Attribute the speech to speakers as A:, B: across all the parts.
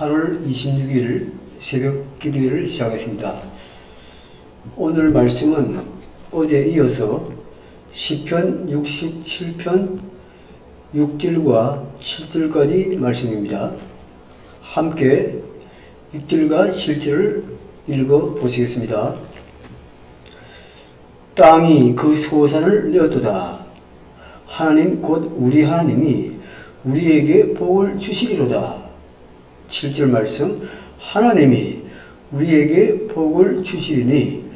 A: 8월 26일 새벽 기도회를 시작하겠습니다. 오늘 말씀은 어제 이어서 시편 67편 6절과 7절까지 말씀입니다. 함께 6절과 7절을 읽어 보시겠습니다. 땅이 그 소산을 내어도다. 하나님 곧 우리 하나님이 우리에게 복을 주시리로다. 7절 말씀 하나님이 우리에게 복을 주시리니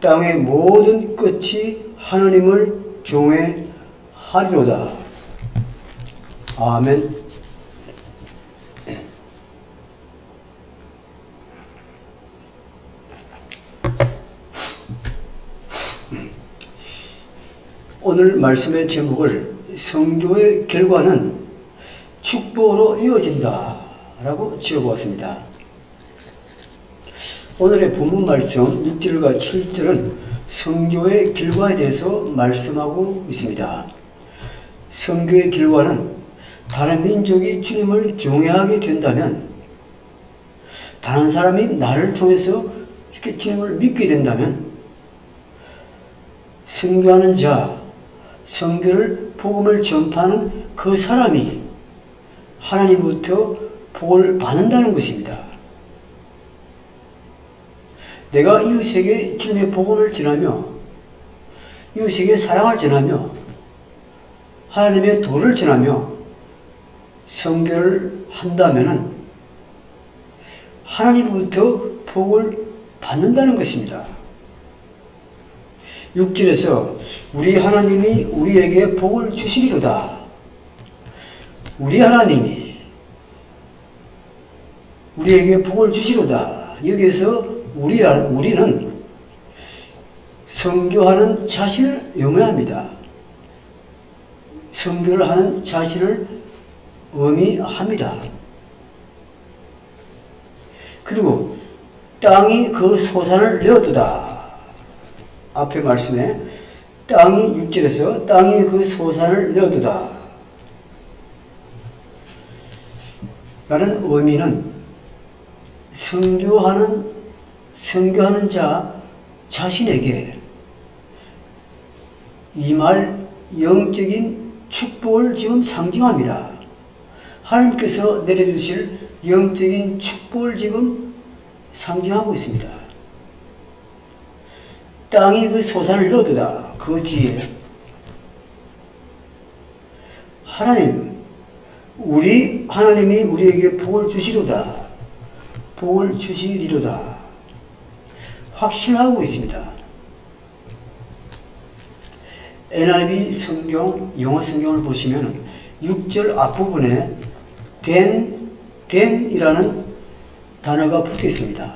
A: 땅의 모든 끝이 하나님을 경외하리로다. 아멘. 오늘 말씀의 제목을 성교의 결과는 축복으로 이어진다 라고 지어보았습니다. 오늘의 본문 말씀 6절과 7절은 성교의 결과에 대해서 말씀하고 있습니다. 성교의 결과는 다른 민족이 주님을 경외하게 된다면 다른 사람이 나를 통해서 이렇게 주님을 믿게 된다면 성교하는 자, 성교를 복음을 전파하는 그 사람이 하나님부터 복을 받는다는 것입니다. 내가 이웃에게 주님의 복음을 전하며 이웃에게 사랑을 전하며 하나님의 도를 전하며 성교를 한다면은 하나님부터 복을 받는다는 것입니다. 6절에서 우리 하나님이 우리에게 복을 주시리로다. 우리 하나님이 우리에게 복을 주시로다. 여기에서 우리, 우리는 성교하는 자신을 영위합니다. 성교를 하는 자신을 의미합니다. 그리고 땅이 그 소산을 내어두다. 앞에 말씀에 땅이 6절에서 땅이 그 소산을 내어두다. 라는 의미는 성교하는 성교하는 자 자신에게 이 말 영적인 축복을 지금 상징합니다. 하나님께서 내려주실 영적인 축복을 지금 상징하고 있습니다. 땅이 그 소산을 넣어두다. 그 뒤에 하나님, 우리 하나님이 우리에게 복을 주시로다. 복을 주시리로다. 확신하고 있습니다. NIV 성경, 영어 성경을 보시면 6절 앞부분에 된, 된이라는 단어가 붙어 있습니다.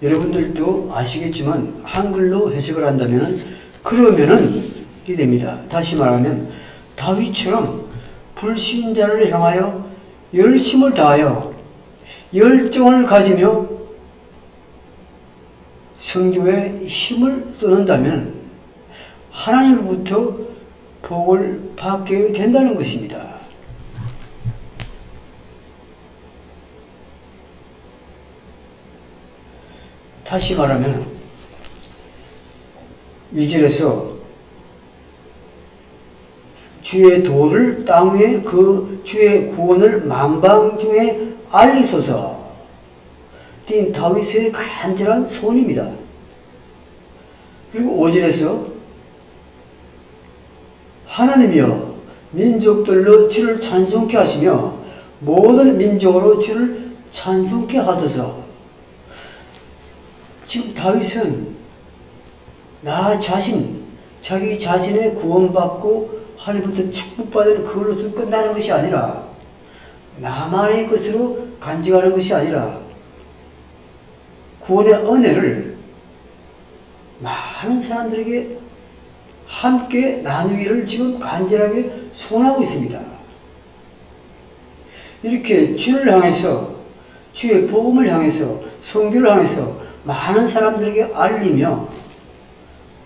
A: 여러분들도 아시겠지만 한글로 해석을 한다면 그러면은 이 됩니다. 다시 말하면 다윗처럼 불신자를 향하여 열심을 다하여 열정을 가지며 성교에 힘을 쏟는다면 하나님으로부터 복을 받게 된다는 것입니다. 다시 말하면 이절에서 주의 도를 땅 위에 그 주의 구원을 만방 중에 알리소서 뛴 다윗의 간절한 소원입니다. 그리고 5절에서 하나님이여 민족들로 주를 찬송케 하시며 모든 민족으로 주를 찬송케 하소서 지금 다윗은 나 자신, 자기 자신의 구원받고 하나님부터 축복받은 그것으로 끝나는 것이 아니라 나만의 것으로 간직하는 것이 아니라 구원의 은혜를 많은 사람들에게 함께 나누기를 지금 간절하게 소원하고 있습니다. 이렇게 주를 향해서 주의 복음을 향해서 성교를 향해서 많은 사람들에게 알리며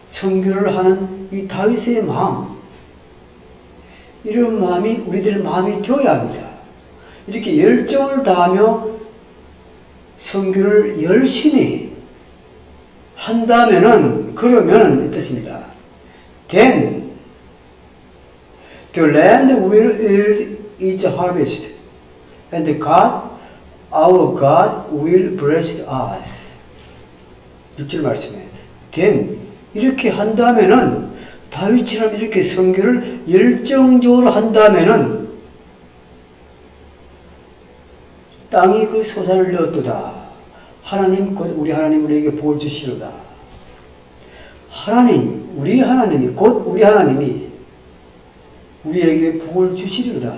A: 성교를 하는 이 다윗의 마음 이런 마음이 우리들 마음이 되어야 합니다. 이렇게 열정을 다하며 성교를 열심히 한다면은 그러면은 어떻습니다. Then the land will yield its harvest, and God, our God, will bless us. 6절 말씀에 then 이렇게 한다면은 다윗처럼 이렇게 성교를 열정적으로 한다면은 땅이 그 소산을 내었도다. 하나님 곧 우리 하나님 우리에게 복을 주시로다. 하나님, 우리 하나님이 곧 우리 하나님이 우리에게 복을 주시리로다.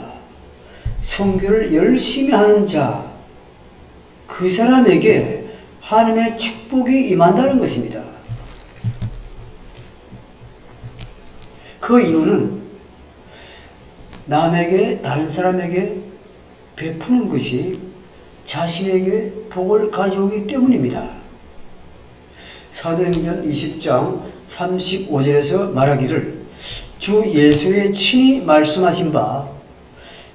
A: 성교를 열심히 하는 자, 그 사람에게 하나님의 축복이 임한다는 것입니다. 그 이유는 남에게, 다른 사람에게 베푸는 것이 자신에게 복을 가져오기 때문입니다. 사도행전 20장 35절에서 말하기를 주 예수의 친히 말씀하신 바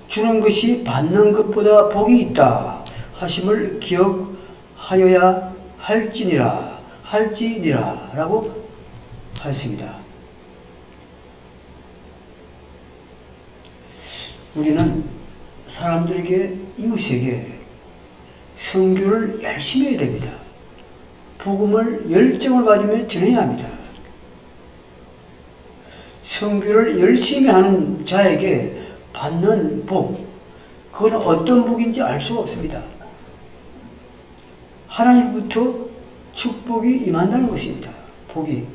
A: 주는 것이 받는 것보다 복이 있다 하심을 기억하여야 할지니라 할지니라 라고 하였습니다. 우리는 사람들에게 이웃에게 성교를 열심히 해야 됩니다. 복음을 열정을 가지며 전해야 합니다. 성교를 열심히 하는 자에게 받는 복, 그건 어떤 복인지 알 수가 없습니다. 하나님부터 축복이 임한다는 것입니다. 복이.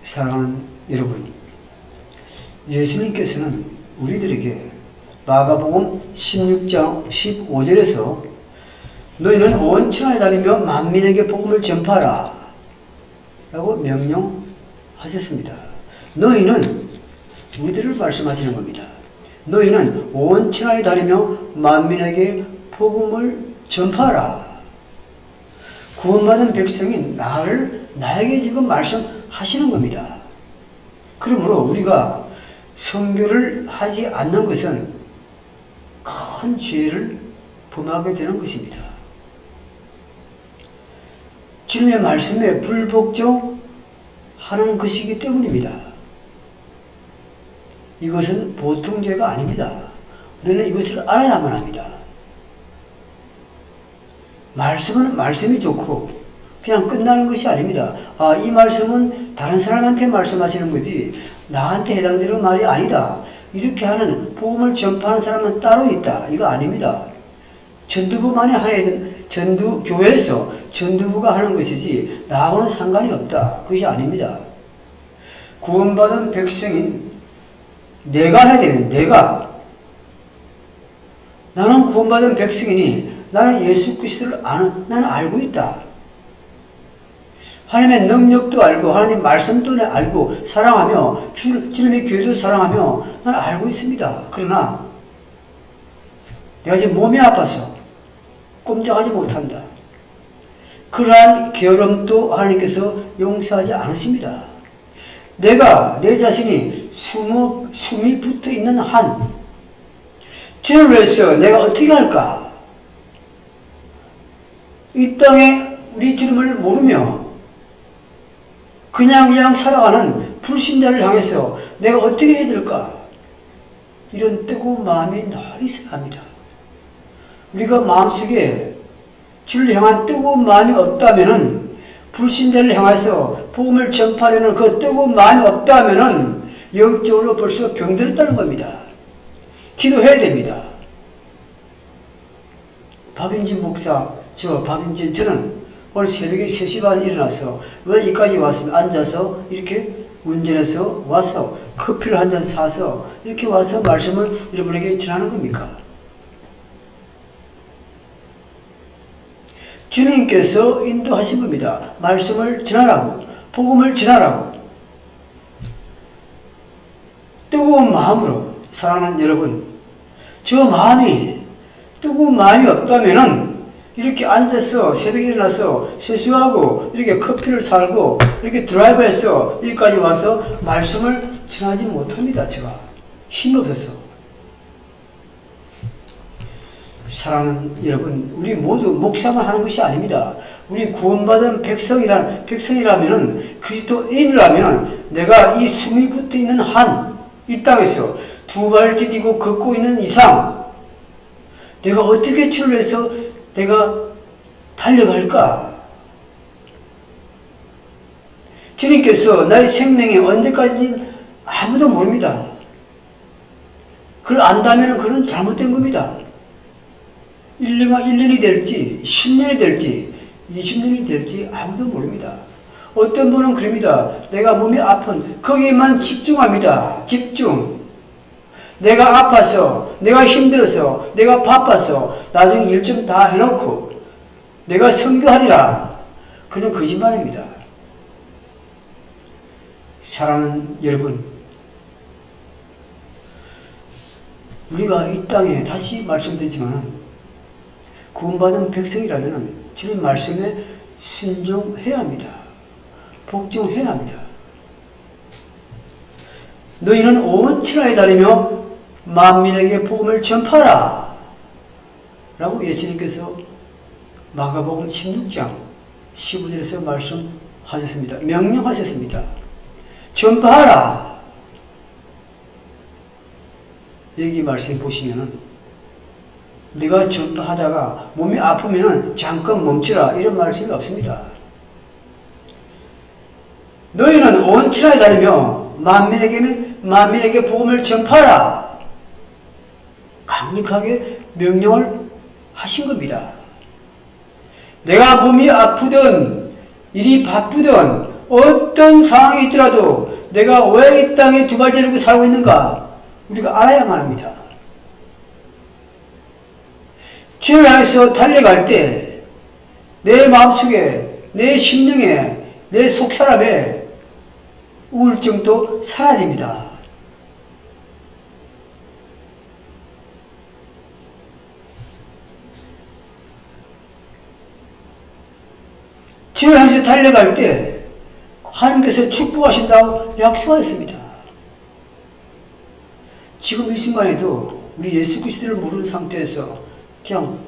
A: 사랑하는 여러분, 예수님께서는 우리들에게 마가복음 16장 15절에서 너희는 온 천하에 다니며 만민에게 복음을 전파하라 라고 명령하셨습니다. 너희는 우리들을 말씀하시는 겁니다. 너희는 온 천하에 다니며 만민에게 복음을 전파하라. 구원받은 백성인 나를 나에게 지금 말씀하시는 겁니다. 그러므로 우리가 성교를 하지 않는 것은 큰 죄를 범하게 되는 것입니다. 주님의 말씀에 불복종하는 것이기 때문입니다. 이것은 보통 죄가 아닙니다. 우리는 이것을 알아야만 합니다. 말씀은 말씀이 좋고 그냥 끝나는 것이 아닙니다. 아, 이 말씀은 다른 사람한테 말씀하시는 거지 나한테 해당되는 말이 아니다. 이렇게 하는 복음을 전파하는 사람은 따로 있다. 이거 아닙니다. 전두부만이 되 전두 교회에서 전두부가 하는 것이지 나하고는 상관이 없다. 그것이 아닙니다. 구원받은 백성인 내가 해야 되는 내가 나는 구원받은 백성이니 나는 예수 그리스도를 아는 나는 알고 있다. 하나님의 능력도 알고 하나님 말씀도 알고 사랑하며 주, 주님의 교회도 사랑하며 나는 알고 있습니다. 그러나 내가 지금 몸이 아파서 꼼짝하지 못한다. 그러한 게으름도 하나님께서 용서하지 않으십니다. 내가 내 자신이 숨, 숨이 붙어 있는 한 주를 위해서 내가 어떻게 할까? 이 땅에 우리 주님을 모르며 그냥 그냥 살아가는 불신자를 향해서 내가 어떻게 해야 될까? 이런 뜨거운 마음이 늘 있어야 합니다. 우리가 마음속에 주를 향한 뜨거운 마음이 없다면은 불신자를 향해서 복음을 전파하려는 그 뜨거운 마음이 없다면은 영적으로 벌써 병들었다는 겁니다. 기도해야 됩니다. 박윤진 목사, 저 박윤진 저는 오늘 새벽에 3시 반에 일어나서 왜 여기까지 왔으면 앉아서 이렇게 운전해서 와서 커피를 한 잔 사서 이렇게 와서 말씀을 여러분에게 전하는 겁니까? 주님께서 인도하신 겁니다. 말씀을 전하라고, 복음을 전하라고. 뜨거운 마음으로 사랑하는 여러분, 저 마음이 뜨거운 마음이 없다면은 이렇게 앉아서 새벽에 일어나서 세수하고 이렇게 커피를 살고 이렇게 드라이브해서 여기까지 와서 말씀을 전하지 못합니다. 제가 힘이 없어서. 사랑하는 여러분, 우리 모두 목사만 하는 것이 아닙니다. 우리 구원받은 백성이라 백성이라면은 그리스도인이라면 내가 이 숨이 붙어 있는 한 이 땅에서 두 발 디디고 걷고 있는 이상 내가 어떻게 출해서 내가 달려갈까? 주님께서 나의 생명이 언제까지인지 아무도 모릅니다. 그걸 안다면 그건 잘못된 겁니다. 1년가 1년이 될지, 10년이 될지, 20년이 될지 아무도 모릅니다. 어떤 분은 그럽니다. 내가 몸이 아픈 거기에만 집중합니다. 집중. 내가 아파서, 내가 힘들어서, 내가 바빠서 나중에 일 좀 다 해놓고 내가 성교하리라. 그는 거짓말입니다. 사랑하는 여러분, 우리가 이 땅에 다시 말씀드리지만 구원받은 백성이라면 주님 말씀에 순종해야 합니다. 복종해야 합니다. 너희는 온 천하에 다니며 만민에게 복음을 전파하라. 라고 예수님께서 마가복음 16장 15절에서 말씀하셨습니다. 명령하셨습니다. 전파하라. 여기 말씀 보시면은 네가 전파하다가 몸이 아프면은 잠깐 멈추라 이런 말씀이 없습니다. 너희는 온 천하에 다니며 만민에게 만민에게 복음을 전파하라. 강력하게 명령을 하신 겁니다. 내가 몸이 아프든 일이 바쁘든 어떤 상황이 있더라도 내가 왜 이 땅에 두발 데리고 살고 있는가 우리가 알아야만 합니다. 주를 향해서 달려갈 때 내 마음속에 내 심령에 내 속사람에 우울증도 사라집니다. 주를 향해서 달려갈 때 하나님께서 축복하신다고 약속하였습니다. 지금 이 순간에도 우리 예수 그리스도를 모르는 상태에서 그냥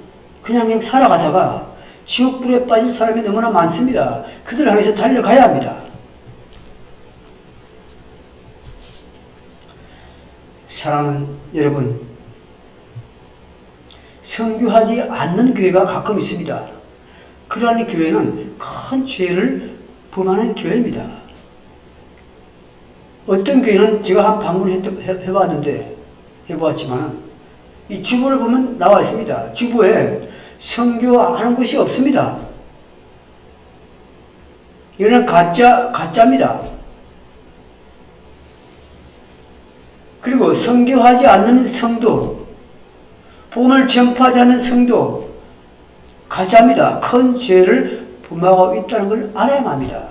A: 그냥 그냥 살아가다가 지옥불에 빠질 사람이 너무나 많습니다. 그들을 향해서 달려가야 합니다. 사랑하는 여러분, 성교하지 않는 교회가 가끔 있습니다. 그러한 교회는 큰 죄를 범하는 교회입니다. 어떤 교회는 제가 한 방문해봤는데, 해보았지만, 이 주보를 보면 나와 있습니다. 주보에 성교하는 것이 없습니다. 이거는 가짜, 가짜입니다. 그리고 성교하지 않는 성도, 복음을 전파하지 않는 성도, 가짜입니다. 큰 죄를 범하고 있다는 걸 알아야 합니다.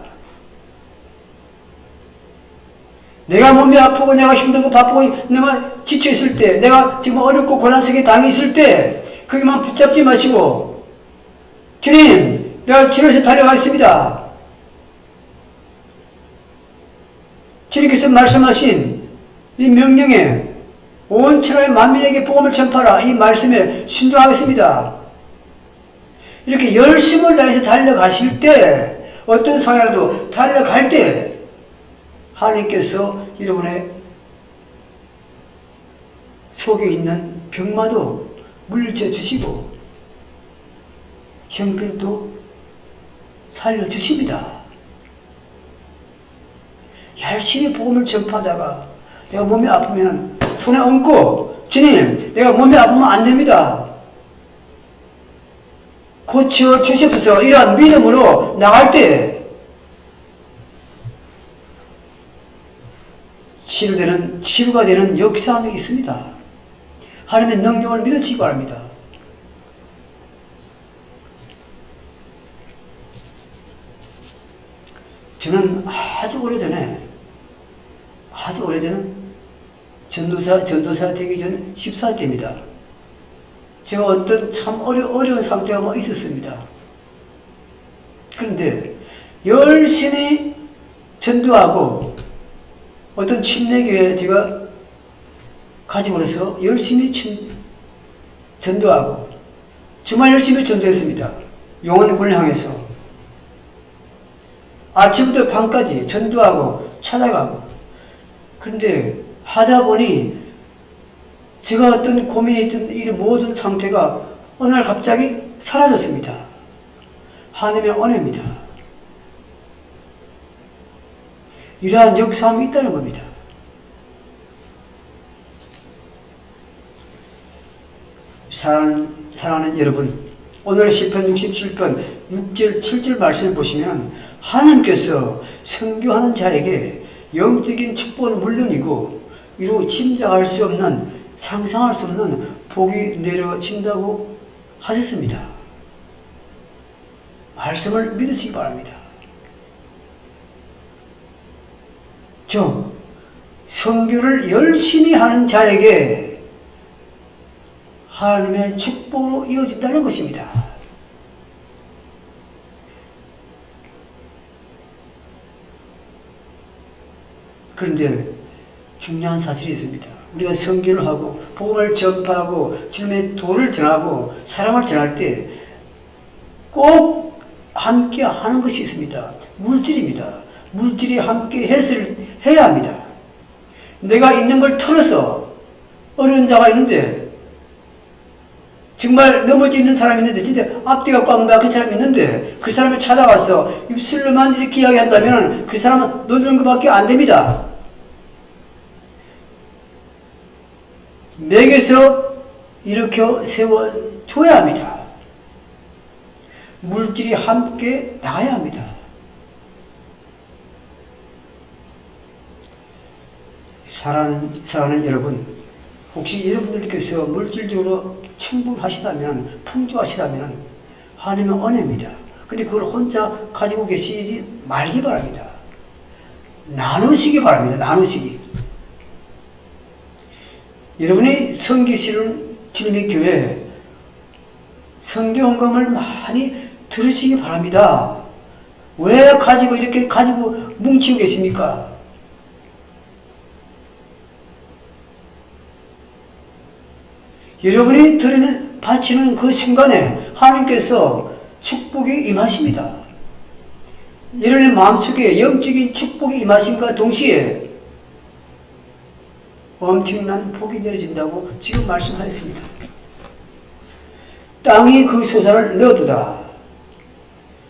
A: 내가 몸이 아프고 내가 힘들고 바쁘고 내가 지쳐 있을 때, 내가 지금 어렵고 고난 속에 당해 있을 때, 거기만 붙잡지 마시고, 주님, 내가 주님에서 달려가겠습니다. 주님께서 말씀하신 이 명령에 온 천하의 만민에게 복음을 전파라 이 말씀에 순종하겠습니다. 이렇게 열심을 다해서 달려가실 때 어떤 상황이라도 달려갈 때 하나님께서 여러분의 속에 있는 병마도 물리쳐 주시고 형편도 살려주십니다. 열심히 복음을 전파하다가 내가 몸이 아프면 손에 얹고 주님 내가 몸이 아프면 안 됩니다. 고쳐 주시옵소서 이러한 믿음으로 나갈 때 치료되는 치유가 되는 역사함이 있습니다. 하나님의 능력을 믿으시기 바랍니다. 저는 아주 오래전에 아주 오래전 전도사 전도사 되기 전 14살 때입니다. 제가 어떤 참 어려, 어려운 상태가 뭐 있었습니다. 그런데 열심히 전도하고 어떤 침례교회 제가 나서 열심히 친, 전도하고 정말 열심히 전도했습니다. 영혼군을 향해서 아침부터 밤까지 전도하고 찾아가고 그런데 하다 보니 제가 어떤 고민이 있던 이 모든 상태가 어느 날 갑자기 사라졌습니다. 하나님의 은혜입니다. 이러한 역사함이 있다는 겁니다. 사랑하는, 사랑하는 여러분, 오늘 시편 67편 6절, 7절 말씀을 보시면 하나님께서 선교하는 자에게 영적인 축복은 물론이고 이루 짐작할 수 없는 상상할 수 없는 복이 내려진다고 하셨습니다. 말씀을 믿으시기 바랍니다. 즉, 선교를 열심히 하는 자에게 하나님의 축복으로 이어진다는 것입니다. 그런데 중요한 사실이 있습니다. 우리가 선교를 하고 복음을 전파하고 주님의 도를 전하고 사랑을 전할 때 꼭 함께 하는 것이 있습니다. 물질입니다. 물질이 함께 해을 해야 합니다. 내가 있는 걸 털어서 어려운 자가 있는데 정말 넘어지는 사람이 있는데 진짜 앞뒤가 꽉 막힌 사람이 있는데 그 사람을 찾아가서 입술로만 이렇게 이야기한다면 그 사람은 노는 것밖에 안 됩니다. 맥에서 이렇게 세워줘야 합니다. 물질이 함께 나가야 합니다. 사랑하는, 사랑하는 여러분, 혹시 여러분들께서 물질적으로 충분하시다면, 풍족하시다면, 하나님의 은혜입니다. 근데 그걸 혼자 가지고 계시지 말기 바랍니다. 나누시기 바랍니다. 나누시기. 여러분이 섬기시는 주님의 교회, 성경금을 많이 들으시기 바랍니다. 왜 가지고 이렇게 가지고 뭉치고 계십니까? 여러분이 드리는 바치는 그 순간에 하나님께서 축복이 임하십니다. 여러분의 마음속에 영적인 축복이 임하심과 동시에 엄청난 복이 내려진다고 지금 말씀하였습니다. 땅이 그 소산을 넣어두다.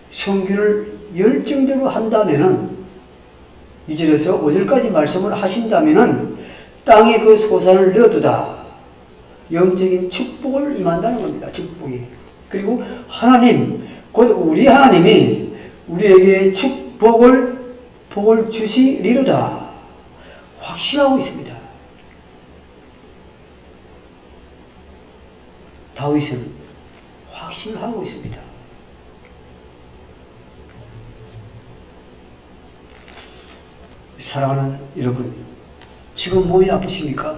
A: 성규를 열정대로 한다면은 이절에서 5절까지 말씀을 하신다면은 땅에 그 소산을 넣어두다. 영적인 축복을 임한다는 겁니다. 축복이. 그리고 하나님, 곧 우리 하나님이 우리에게 축복을, 복을 주시리로다. 확신하고 있습니다. 다윗은 확신을 하고 있습니다. 사랑하는 여러분, 지금 몸이 아프십니까?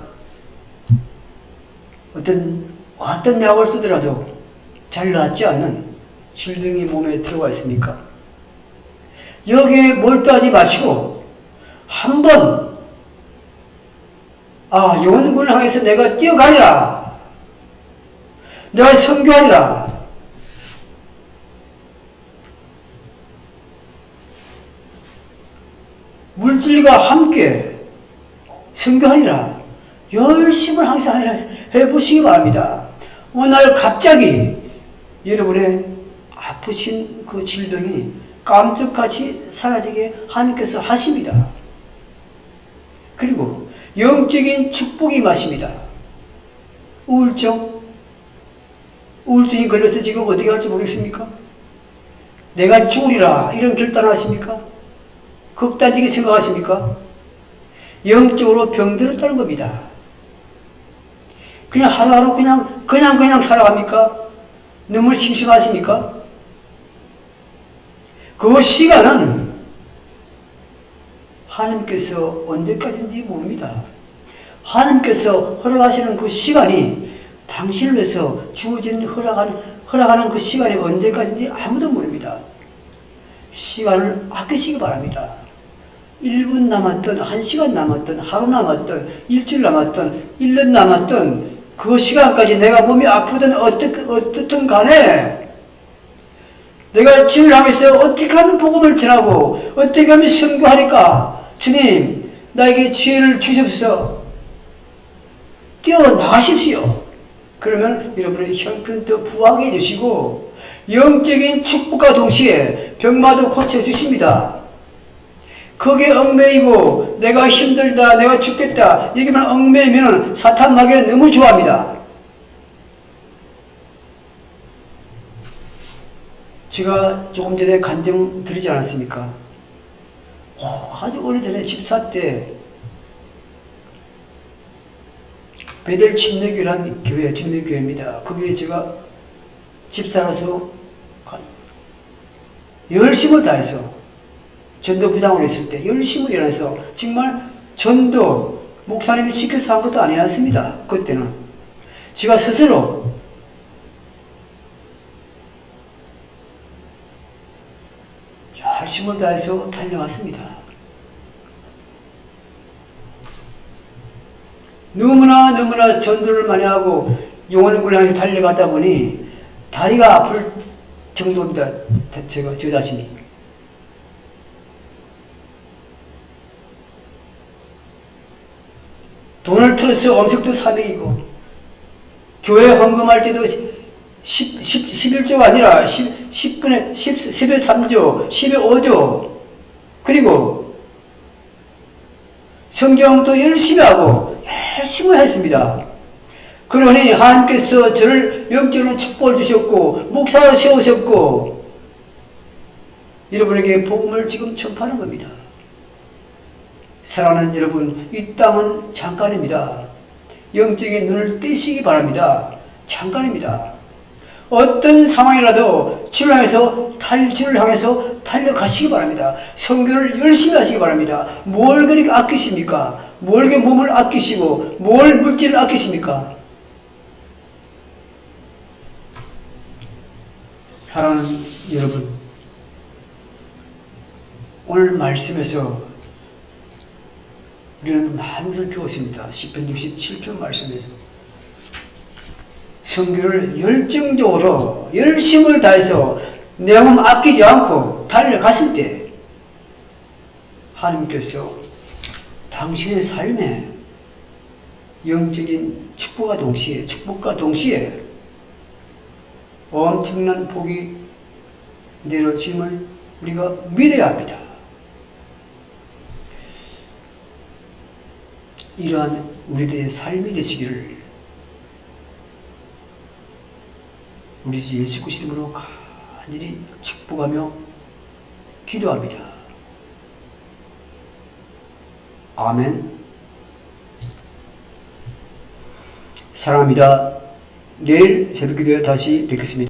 A: 어떤 어떤 약을 쓰더라도 잘 낫지 않는 질병이 몸에 들어가 있습니까? 여기에 몰두하지 마시고 한 번 아 영혼군을 향해서 내가 뛰어가리라 내가 선교하리라 물질과 함께 선교하리라 열심을 항상 해보시기 바랍니다. 날 갑자기 여러분의 아프신 그 질병이 깜짝같이 사라지게 하나님께서 하십니다. 그리고 영적인 축복이 마십니다. 우울증, 우울증이 걸려서 지금 어디 갈지 모르겠습니까? 내가 죽으리라 이런 결단하십니까? 극단적인 생각하십니까? 영적으로 병들었다는 겁니다. 그냥 하루하루 그냥, 그냥, 그냥 살아갑니까? 너무 심심하십니까? 그 시간은 하나님께서 언제까지인지 모릅니다. 하나님께서 허락하시는 그 시간이 당신을 위해서 주어진 허락하는, 허락하는 그 시간이 언제까지인지 아무도 모릅니다. 시간을 아끼시기 바랍니다. 1분 남았던 1시간 남았던 하루 남았던 일주일 남았던 1년 남았던 그 시간까지 내가 몸이 아프든 어떻, 어떻든 간에 내가 주를 향해서 어떻게 하면 복음을 전하고 어떻게 하면 선교하니까 주님 나에게 지혜를 주십시오 뛰어나십시오 그러면 여러분의 형편도 부하게 해주시고 영적인 축복과 동시에 병마도 고쳐주십니다 거기에 얽매이고 내가 힘들다 내가 죽겠다 여기만 얽매이면 사탄 마귀가 너무 좋아합니다 제가 조금 전에 간증 드리지 않았습니까? 오, 아주 오래전에 집사 때 베델 침례교라는 교회, 침례교회입니다. 거기에 제가 집사로서 열심을 다해서 전도 부장으로 있을 때 열심히 일해서 정말 전도 목사님이 시켜서 한 것도 아니었습니다. 그때는 제가 스스로 열심을 다해서 달려왔습니다. 너무나 너무나 전도를 많이 하고 영혼을 향해서 달려가다 보니 다리가 아플 정도입니다. 제가 저 자신이. 돈을 틀어서 엄색도 400이고 교회 헌금할 때도 10, 10, 11조가 아니라 10, 10분의 10, 10의 3조, 10의 5조 그리고 성경도 열심히 하고 열심히 했습니다. 그러니 하나님께서 저를 영적으로 축복을 주셨고 목사를 세우셨고 여러분에게 복음을 지금 전파하는 겁니다. 사랑하는 여러분, 이 땅은 잠깐입니다. 영적인 눈을 떼시기 바랍니다. 잠깐입니다. 어떤 상황이라도 주를 향해서 달 주를 향해서 달려가시기 바랍니다. 성교를 열심히 하시기 바랍니다. 뭘 그렇게 아끼십니까? 뭘 그렇게 몸을 아끼시고 뭘 물질을 아끼십니까? 사랑하는 여러분, 오늘 말씀에서 우리는 많은 것을 배웠습니다. 10편 67편 말씀에서. 성교를 열정적으로 열심을 다해서 내 몸 아끼지 않고 달려갔을 때 하나님께서 당신의 삶에 영적인 축복과 동시에 축복과 동시에 엄청난 복이 내려짐을 우리가 믿어야 합니다. 이러한 우리들의 삶이 되시기를 우리 주 예수 그리스도 이름으로 간절히 축복하며 기도합니다. 아멘. 사랑합니다. 내일 새벽 기도에 다시 뵙겠습니다.